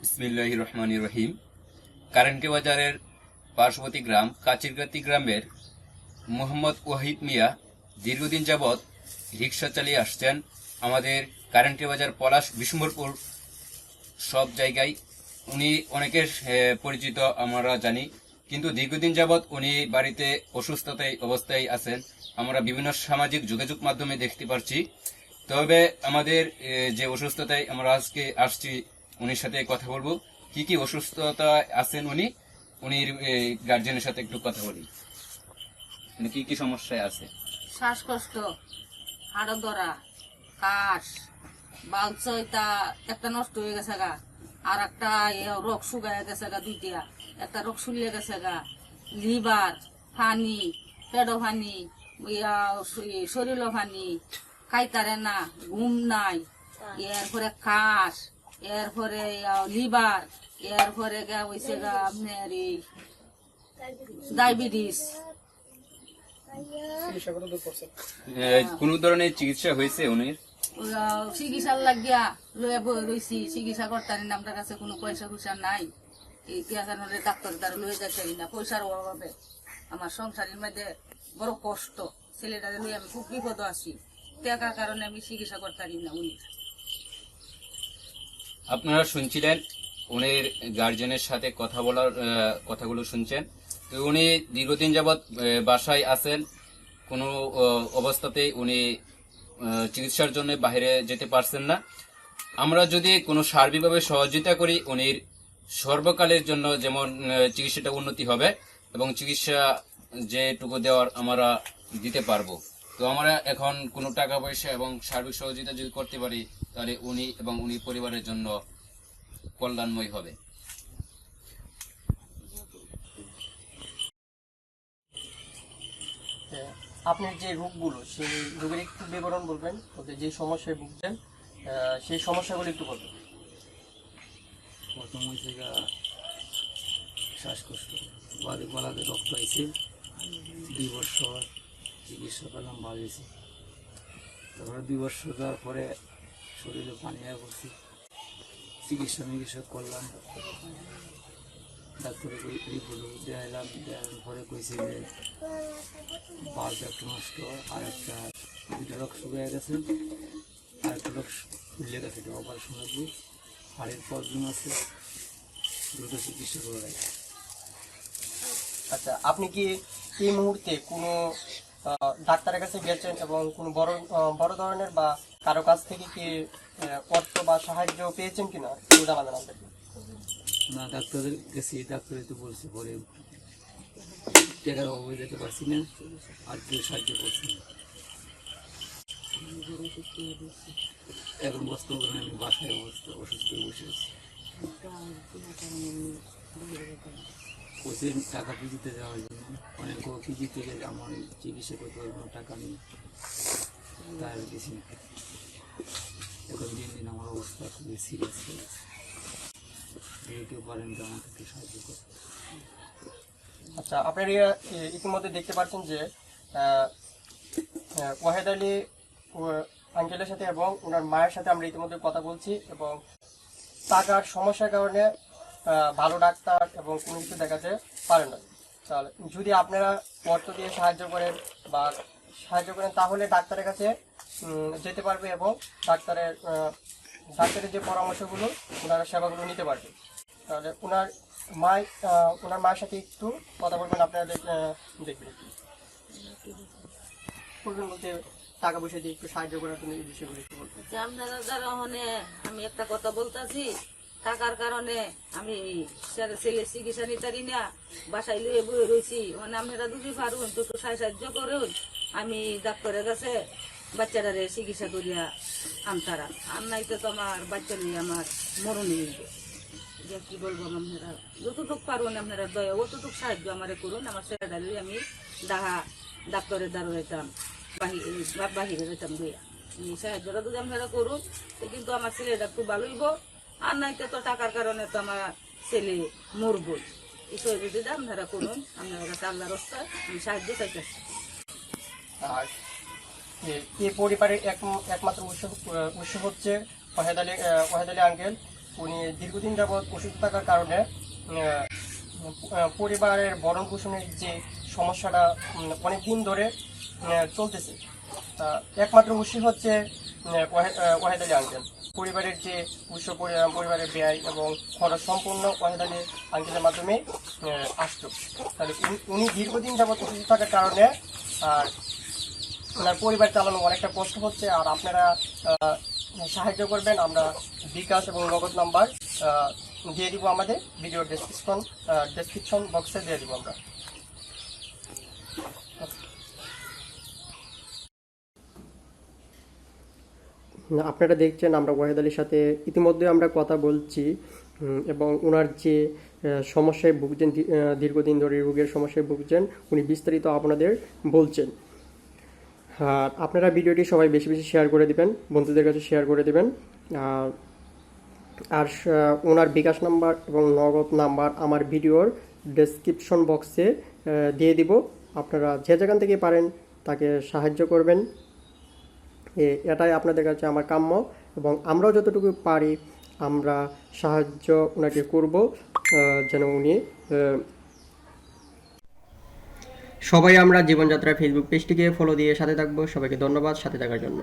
বিসমিল্লাহ রহমান রহিম কারেন্টি বাজারের পার্শ্ববর্তী গ্রাম, কাচিরগাতি গ্রামের মোহাম্মদ ওয়াহিদ মিয়া দীর্ঘদিন যাবৎ রিক্সা চালিয়ে আসছেন। আমাদের কারেন্টি বাজার পলাশ, বিষ্ণুপুর, সব জায়গায়। উনি অনেকের পরিচিত, আমরা জানি। কিন্তু দীর্ঘদিন যাবৎ উনি বাড়িতে অসুস্থতায় অবস্থায় আছেন। আমরা বিভিন্ন সামাজিক যোগাযোগ মাধ্যমে দেখতে পারছি। তবে আমাদের যে অসুস্থতায় আমরা আজকে আসছি উনির সাথে কথা বলব। কি কি অসুস্থতা আছেন উনি? উনির গার্জেনের সাথে একটু কথা বলি। উনি কি কি সমস্যায় আছে? শ্বাসকষ্ট হাড় ধরা কাশ বালচইতা একটা নষ্ট হয়ে গেছে গা। আর একটা রোগ শুকায় গেছে গা দুইটা। একটা রোগ শুলিয়ে গেছে গা। লিভার ফানি পেডো ফানি শরীর ফানি খাইতারে না ঘুম নাই এরপরে কাশ এরপরে লিভার এরপরে গা হয়েছে গা আপনার এই ডায়াবেটিস। কোন ধরনের চিকিৎসা হয়েছে উনির? চিকিৎসার লাগিয়া লয়ে বই রইছি চিকিৎসা করতারি না আমার কাছে কোনো পয়সা পয়সা নাই। এই তিয়াসানের ডাক্তার দ্বারা লয়ে যাচ্ছে না পয়সার অভাবে। আমার সংসারের মধ্যে বড় কষ্ট। ছেলেটারে লই আমি খুব বিপদ আছি। টাকার কারণে আমি চিকিৎসা করতারি না উনি আপনারা শুনছিলেন উনির গার্জেনের সাথে কথা বলার কথাগুলো শুনছেন। তো উনি দীর্ঘদিন যাবৎ বাসায় আছেন। কোনো অবস্থাতেই উনি চিকিৎসার জন্য বাইরে যেতে পারছেন না। আমরা যদি কোনো সার্বিকভাবে সহযোগিতা করি, উনির সর্বকালের জন্য যেমন চিকিৎসাটা উন্নতি হবে এবং চিকিৎসা যেটুকু দেওয়ার আমরা দিতে পারব। তো আমরা এখন কোনো টাকা পয়সা এবং সার্বিক সহযোগিতা যদি করতে পারি তাহলে উনি এবং উনি পরিবারের জন্য কল্যাণময় হবে। আপনার যে রোগগুলো সেই রোগের একটু বিবরণ বলবেন? ওদের যে সমস্যায় ভুগছেন সেই সমস্যাগুলো একটু বলবেন। প্রথম হয়েছে গা শ্বাসকষ্ট বাদে গলাতে রক্ত হয়েছে দুই বছর। চিকিৎসা করলাম ভালো তারপরে দুই বছর যাওয়ার পরে শরীরে পানি হয়ে করছি চিকিৎসা মিকিৎসা করলাম। ডাক্তারে রিপোর্ট দেখাইলাম দেওয়ার পরে কইছে যে বাল্ব একটা নষ্ট, আর একটা, দুইটা রক্ত শুকিয়ে গেছে। আর একটা রক্ত ফুলে গেছে, এটা অপারেশন লাগবে। হাড়ের প্রবলেম আছে দ্রুত চিকিৎসা করে আচ্ছা আপনি কি এই মুহূর্তে কোনো ডাক্তারের কাছে গেছেন এবং কোনো বড় বড় ধরনের বা কারও কাছ থেকে কি অর্থ বা সাহায্য পেয়েছেন কিনা? একটু জানাবেন আমাদেরকে। না, ডাক্তারের কাছে ডাক্তারে তো বলছে, পরে টাকার যেতে পারছি না, আর কেউ সাহায্য করছে না। এখন বর্তমানে আমি বাসায় অবস্থা অসুস্থ বসে আছি। ওদের টাকা পিজিতে যাওয়ার জন্য অনেক পিজি থেকে আমার চিকিৎসা করতে পারব টাকা নেই। তাই আমি এখন দিন দিন আমার অবস্থা খুবই সিরিয়াস হয়ে যদি কেউ পারেন তো আমাকে একটু সাহায্য করতে আচ্ছা আপনারা ইতিমধ্যে দেখতে পাচ্ছেন যে ওয়াহেদ আলী আঙ্কেলের সাথে এবং ওনার মায়ের সাথে আমরা ইতিমধ্যে কথা বলছি এবং টাকার সমস্যার কারণে ভালো ডাক্তার এবং কোনো কিছু দেখাতে পারে না। তাহলে যদি আপনারা অর্থ দিয়ে সাহায্য করেন বা সাহায্য করেন, তাহলে ডাক্তারের কাছে যেতে পারবে এবং ডাক্তারের ডাক্তারের যে পরামর্শগুলো, ওনারা সেবাগুলো নিতে পারবে। তাহলে ওনার মায় ওনার মায়ের সাথে একটু কথা বলবেন, আপনারা দেখ- দেখবেন বলতে টাকা পয়সা দিয়ে একটু সাহায্য করার জন্য এই বিষয়গুলো একটু বলবেন। আমি একটা কথা বলতাছি। টাকার কারণে আমি ছেলে চিকিৎসা নিতারি না, বাসায় লুয়ে বয়ে রয়েছি মানে আপনারা যদি পারুন তো একটু সাহায্য করুন। আমি ডাক্তারের কাছে বাচ্চাটারে চিকিৎসা করিয়া আনতারা। আর নাইতে তো আমার বাচ্চা নিয়ে আমার মরণ হয়ে কি বলব আপনারা? যতটুক পারুন আপনারা দয়া, অতটুক সাহায্য আমারে করুন। আমার ছেলেটা লই আমি ডাহা ডাক্তারের দ্বারা যেতাম বাহিরে বাহিরে লইয়া। এই সাহায্যটা যদি আপনারা করুন কিন্তু আমার ছেলেটা একটু ভালোইব আর নাইতে তো টাকার কারণে তো আমার ছেলে মরবই এই সহযোগিতা আপনারা করুন, আপনারা কাছে আল্লাহ রাস্তায় আমি সাহায্য চাইতেছি। আর এই পরিবারের এক একমাত্র উৎস উৎস হচ্ছে ওয়াহেদ আলী ওয়াহেদ আলী আঙ্কেল। উনি দীর্ঘদিন যাবৎ অসুস্থ থাকার কারণে পরিবারের ভরণ পোষণের যে সমস্যাটা অনেক দিন ধরে চলতেছে। একমাত্র উৎস হচ্ছে ওয়াহেদ আলী আঙ্কেল। পরিবারের যে উৎস পরি- পরিবারের ব্যয় এবং খরচ সম্পূর্ণ ওয়াহেদ আলী আঙ্কেলের মাধ্যমে আসতো। তাহলে উনি দীর্ঘদিন যাবৎ অসুস্থ থাকার কারণে, আর ওনার পরিবার চালানো অনেকটা কষ্ট হচ্ছে, আর আপনারা সাহায্য করবেন। আমরা বিকাশ এবং নগদ নাম্বার দিয়ে দিব আমাদের। ভিডিও ডেসক্রিপশন ডেসক্রিপশন বক্সে দিয়ে দিব আমরা। আপনারা দেখছেন আমরা ওয়াহেদ আলীর সাথে ইতিমধ্যে আমরা কথা বলছি এবং ওনার যে সমস্যায় ভুগছেন দীর্ঘদিন ধরে রোগের সমস্যায় ভুগছেন, উনি বিস্তারিত আপনাদের বলছেন। আর আপনারা ভিডিওটি সবাই বেশি বেশি শেয়ার করে দিবেন, বন্ধুদের কাছে শেয়ার করে দিবেন। আর আর ওনার বিকাশ নাম্বার এবং নগদ নাম্বার আমার ভিডিওর ডেসক্রিপশন বক্সে দিয়ে দিব। আপনারা যে যেখান থেকে পারেন তাকে সাহায্য করবেন। এটাই আপনাদের কাছে আমার কাম্য এবং আমরাও যতটুকু পারি আমরা সাহায্য ওনাকে করব যেন উনি সবাই আমরা জীবনযাত্রা ফেসবুক পেজটিকে ফলো দিয়ে সাথে থাকব। সবাইকে ধন্যবাদ সাথে থাকার জন্য।